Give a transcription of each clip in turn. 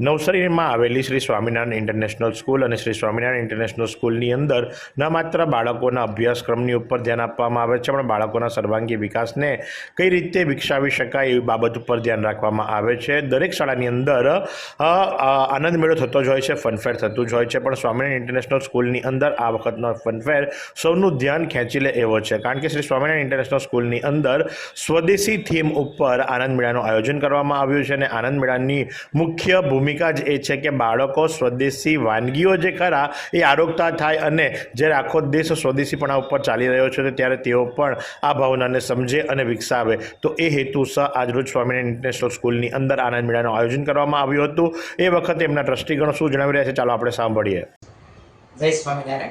નવસારીમાં આવેલી Shri Swaminarayan international school અને શ્રી સ્વામિનારાયણ ઇન્ટરનેશનલ સ્કૂલની અંદર ન માત્ર બાળકોના અભ્યાસક્રમની ઉપર ધ્યાન આપવામાં આવે છે, પણ બાળકોના સર્વાંગી વિકાસને કઈ રીતે વિકસાવી શકાય એવી બાબત ઉપર ધ્યાન રાખવામાં આવે છે. દરેક શાળાની અંદર આનંદ મેળો થતો જ હોય છે ફનફેર થતું જ હોય છે, પણ સ્વામિનારાયણ ઇન્ટરનેશનલ સ્કૂલની અંદર આ વખતનો ફનફેર સૌનું ધ્યાન ખેંચી લે એવો છે, કારણ કે શ્રી સ્વામિનારાયણ ઇન્ટરનેશનલ સ્કૂલની અંદર સ્વદેશી થીમ ઉપર આનંદ મેળાનું આયોજન કરવામાં આવ્યું છે અને આનંદ મેળાની મુખ્ય ભૂમિકા જ એ છે કે બાળકો સ્વદેશી વાનગીઓ જે ખરા એ આરોગતા થાય અને જ્યારે આખો દેશ સ્વદેશીપણા ઉપર ચાલી રહ્યો છે ત્યારે તેઓ પણ આ ભાવનાને સમજે અને વિકસાવે. તો એ હેતુસર આજરોજ સ્વામિનારાયણ ઇન્ટરનેશનલ સ્કૂલની અંદર આનંદ મેળાનું આયોજન કરવામાં આવ્યું હતું. એ વખતે એમના ટ્રસ્ટીગણો શું જણાવી રહ્યા છે? ચાલો આપણે સાંભળીએ. જય સ્વામિનારાયણ.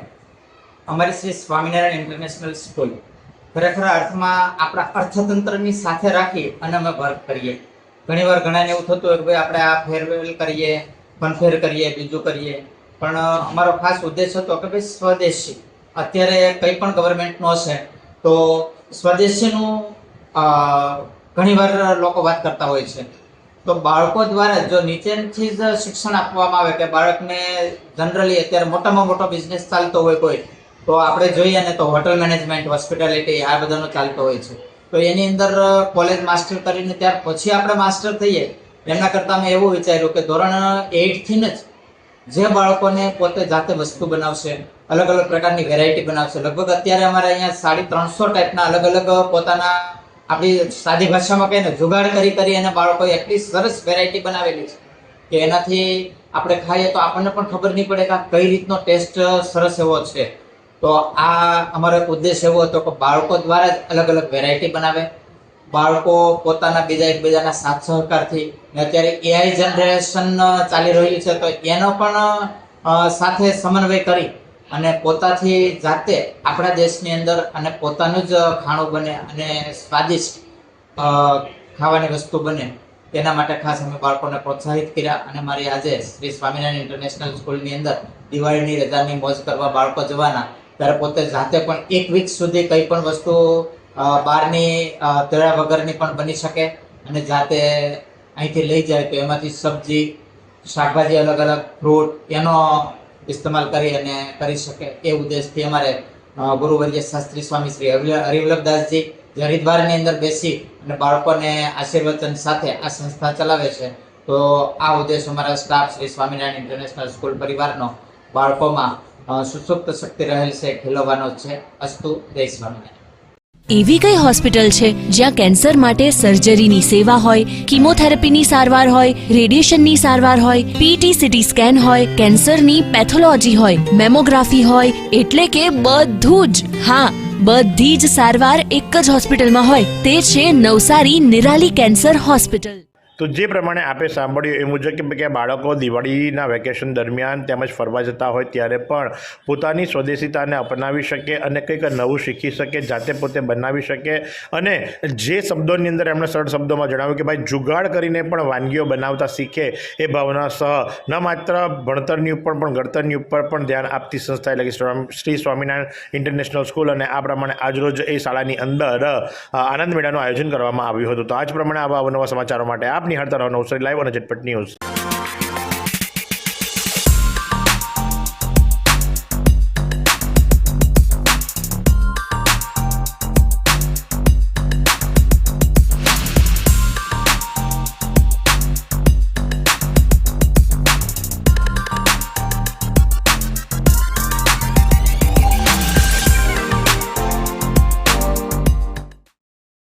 અમારી શ્રી સ્વામિનારાયણ ઇન્ટરનેશનલ સ્કૂલ. ખરેખર અર્થમાં આપણા અર્થતંત્રની સાથે રાખી અને અમે વર્ક કરીએ. ઘણીવાર ઘણાને એવું થતું હોય કે ભાઈ આપણે આ ફેરવેલ કરીએ ફનફેર કરીએ, બીજું કરીએ. પણ અમારો ખાસ ઉદ્દેશ હતો કે ભાઈ સ્વદેશી. અત્યારે કંઈ પણ ગવર્મેન્ટનો હશે તો સ્વદેશીનું ઘણીવાર લોકો વાત કરતા હોય છે. તો બાળકો દ્વારા જો નીચેથી જ શિક્ષણ આપવામાં આવે કે બાળકને જનરલી અત્યારે મોટામાં મોટો બિઝનેસ ચાલતો હોય કોઈ, તો આપણે જોઈએ ને તો હોટલ મેનેજમેન્ટ હોસ્પિટાલિટી આ બધાનો ચાલતો હોય છે. તો એની અંદર કોલેજ માસ્ટર કરીને ત્યાર પછી આપણે માસ્ટર થઈએ. એના કરતાં મેં એવું વિચાર્યું કે ધોરણ એઇટથી જ જે બાળકોને પોતે જાતે વસ્તુ બનાવશે, અલગ અલગ પ્રકારની વેરાયટી બનાવશે. લગભગ અત્યારે અમારે અહીંયા સાડી ત્રણસો ટાઈપના અલગ અલગ પોતાના આપણી સાદી ભાષામાં કહીને જુગાડ કરી કરી અને બાળકોએ એટલી સરસ વેરાયટી બનાવેલી છે. કે એનાથી આપણે ખાઈએ તો આપણને પણ ખબર નહીં પડે કે કઈ રીતનો ટેસ્ટ સરસ એવો છે. તો આ અમારો ઉદ્દેશ એવો હતો કે બાળકો દ્વારા જ અલગ અલગ વેરાયટી બનાવે. બાળકો પોતાના બીજા એકબીજાના સાથ સહકારથી ને અત્યારે એઆઈ જનરેશન ચાલી રહ્યું છે તો એનો પણ સાથે સમન્વય કરી અને પોતાથી જાતે આપણા દેશની અંદર અને પોતાનું જ ખાણું બને અને સ્વાદિષ્ટ ખાવાની વસ્તુ બને તેના માટે ખાસ અમે બાળકોને પ્રોત્સાહિત કર્યા અને મારી આજે શ્રી સ્વામિનારાયણ ઇન્ટરનેશનલ સ્કૂલની અંદર દિવાળીની રજાની મોજ કરવા બાળકો જવાના ત્યારે પોતે જાતે પણ એક વીક સુધી કંઈ પણ વસ્તુ બહારની તળ્યા વગરની પણ બની શકે અને જાતે અહીંથી લઈ જાય તો એમાંથી સબ્જી, શાકભાજી અલગ અલગ, ફ્રૂટ એનો ઇસ્તેમાલ કરી અને કરી શકે એ ઉદ્દેશથી અમારે ગુરુવર્ય શાસ્ત્રી સ્વામી શ્રી હરિ- હરિવલ્લભદાસજી જે હરિદ્વારની અંદર બેસી અને બાળકોને આશીર્વચન સાથે આ સંસ્થા ચલાવે છે, તો આ ઉદ્દેશ અમારા staff Shri Swaminarayan international school પરિવારનો બાળકોમાં સુસુપ્ત શક્તિ રહેલ છે ખીલવવાનો છે, અસ્તુ જય સ્વામિનારાયણ એવી કઈ હોસ્પિટલ છે જ્યાં કેન્સર માટે સર્જરીની સેવા હોય, કિમોથેરાપીની સારવાર હોય, રેડિયેશનની સારવાર હોય પીટી સીટી સ્કેન હોય, કેન્સરની પેથોલોજી હોય, મેમોગ્રાફી હોય, એટલે કે બધું જ. હા, બધી જ સારવાર એક જ હોસ્પિટલમાં હોય, તે છે નવસારી નિરાલી કેન્સર હોસ્પિટલ. તો જે પ્રમાણે આપે સાંભળ્યું એ મુજબ કે કે બાળકો દિવાળીના વેકેશન દરમિયાન તેમજ ફરવા જતા હોય ત્યારે પણ પોતાની સ્વદેશીતાને અપનાવી શકે અને કંઈક નવું શીખી શકે, જાતે પોતે બનાવી શકે. અને જે શબ્દોની અંદર એમણે સરળ શબ્દોમાં જણાવ્યું કે ભાઈ, જુગાડ કરીને પણ વાનગીઓ બનાવતા શીખે. એ ભાવના સહ ન માત્ર ભણતરની ઉપર પણ ગણતરની ઉપર પણ ધ્યાન આપતી સંસ્થા એટલે કે શ્રી સ્વામિનારાયણ ઇન્ટરનેશનલ સ્કૂલ અને આ પ્રમાણે આજરોજ એ શાળાની અંદર આનંદ મેળાનું આયોજન કરવામાં આવ્યું હતું. તો આજ પ્રમાણે આવા અવનવા સમાચારો માટે આપ નિહાળતા રહો નવસારી લાઈવ અને ઝટપટ ન્યૂઝ